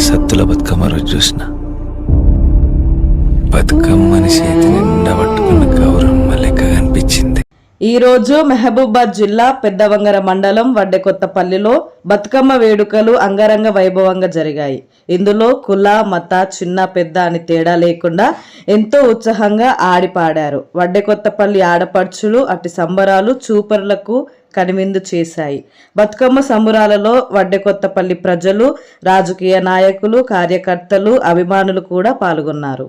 సత్తుల బతుకమ్మ రోజు చూసిన. బతుకమ్మని చేతి నిండా పట్టుకున్న గౌరమ్మ లెక్క కనిపించింది ఈ రోజు జిల్లా పెద్దవంగర మండలం వడ్డెకొత్తపల్లిలో బతుకమ్మ వేడుకలు అంగరంగ వైభవంగా జరిగాయి. ఇందులో కుల మత చిన్న పెద్ద అని తేడా లేకుండా ఎంతో ఉత్సాహంగా ఆడిపాడారు. వడ్డెకొత్తపల్లి ఆడపడుచులు అటు సంబరాలు చూపరులకు కనువిందు చేశాయి. బతుకమ్మ సంబురాలలో వడ్డెకొత్తపల్లి ప్రజలు రాజకీయ నాయకులు కార్యకర్తలు అభిమానులు కూడా పాల్గొన్నారు.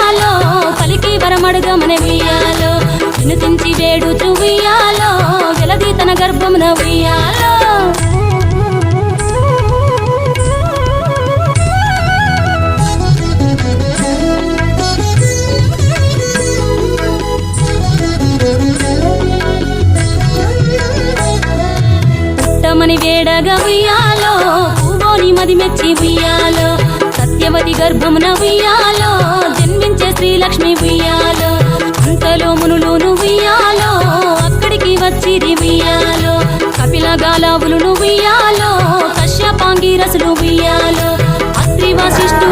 వినిపించి వినుతించి వేడుచు ఉయ్యాలో జలది తన గర్భమున ఉయ్యాలో. పుట్టమని వేడగా ఉయ్యాలో పూవోని మది మెచ్చి ఉయ్యాలో. సత్యవతి గర్భమున ఉయ్యాలో జన్మించే శ్రీలక్ష్మి ఉయ్యాలో. కపిల గాలావులు ఉయ్యాలో కశ్యపాంగి రసులు ఇయ్యాలో అత్రి వాసిష్ఠు